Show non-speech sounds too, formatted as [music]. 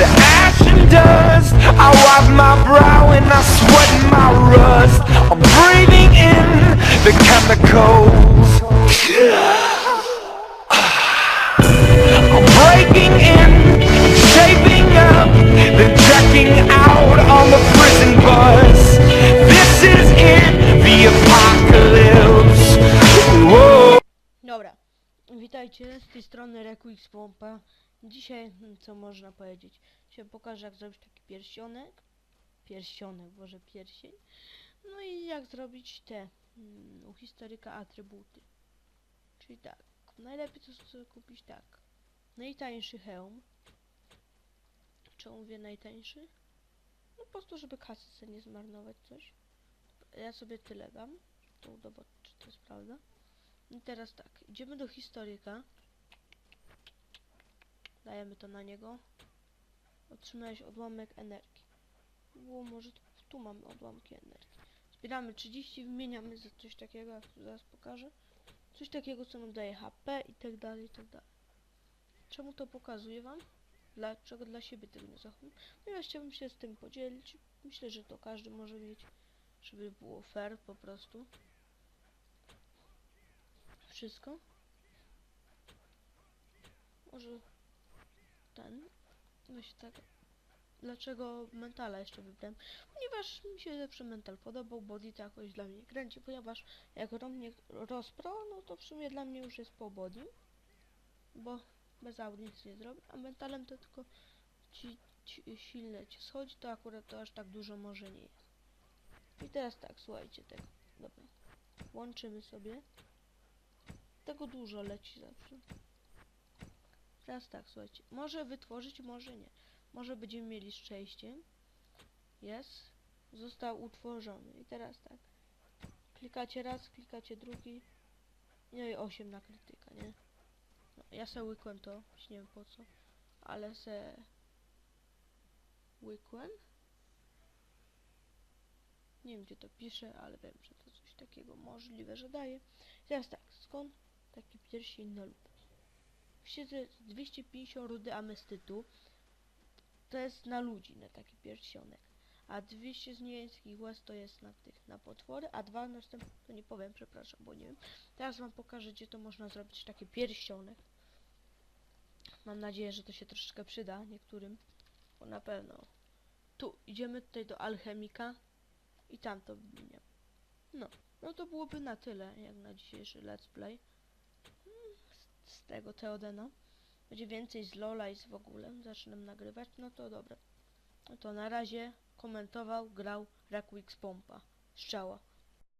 to ash and dust. I wipe my brow and I sweat my rust. I'm breathing in the chemicals. [sighs] I'm breaking in, shaping up, then checking out on the prison bus. This is it, the apocalypse. Whoa. Dobra, witajcie, z tej strony Requix Pompa. Dzisiaj, hmm, co można powiedzieć, się pokażę jak zrobić taki pierścionek. Pierścionek, boże pierścień. No i jak zrobić te mm, u historyka atrybuty. Czyli tak, najlepiej to kupić tak. Najtańszy hełm. Czemu mówię najtańszy? No po prostu, żeby kasy sobie nie zmarnować coś. Ja sobie tyle dam, to udowodnić, czy to jest prawda. I teraz tak, idziemy do historyka. Dajemy to na niego. Otrzymałeś odłamek energii. Było może tu, tu mamy odłamki energii. Zbieramy 30, wymieniamy za coś takiego, jak tu zaraz pokażę. Coś takiego, co nam daje HP i tak dalej, i tak dalej. Czemu to pokazuję wam? Dlaczego dla siebie tego nie zachowam? Ponieważ chciałbym się z tym podzielić. Myślę, że to każdy może mieć, żeby było fair po prostu wszystko. Może ten. Weź tak. Dlaczego mentala jeszcze wybrałem? Ponieważ mi się lepszy mental podobał, body to jakoś dla mnie kręci, ponieważ jak romnie rozpro, no to w sumie dla mnie już jest po body. Bo bez Audi nic nie zrobię, a mentalem to tylko ci, ci silne ci schodzi, to akurat to aż tak dużo może nie jest. I teraz tak, słuchajcie tego. Dobra. Łączymy sobie tego dużo leci zawsze. Teraz tak, słuchajcie. Może wytworzyć, może nie. Może będziemy mieli szczęście. Jest. Został utworzony. I teraz tak. Klikacie raz, klikacie drugi. No i 8 na krytyka, nie? No, ja se łykłem to, nie wiem po co. Ale se łykłem. Nie wiem gdzie to pisze, ale wiem, że to coś takiego możliwe, że daje. Teraz tak, skąd taki pierścień na lupę. Siedzę 250 rudy amestytu. To jest na ludzi, na taki pierścionek. A 200 z niejańskich łez to jest na tych, na potwory, a dwa następne, to nie powiem, przepraszam, bo nie wiem. Teraz wam pokażę, gdzie to można zrobić taki pierścionek. Mam nadzieję, że to się troszeczkę przyda niektórym, bo na pewno. Tu, idziemy tutaj do alchemika i tam to wymieniam. No, no to byłoby na tyle, jak na dzisiejszy let's play tego Teodena. Będzie więcej z Lola i z w ogóle. Zaczynam nagrywać. No to dobra. No to na razie komentował, grał Rakwix Pompa. Strzała.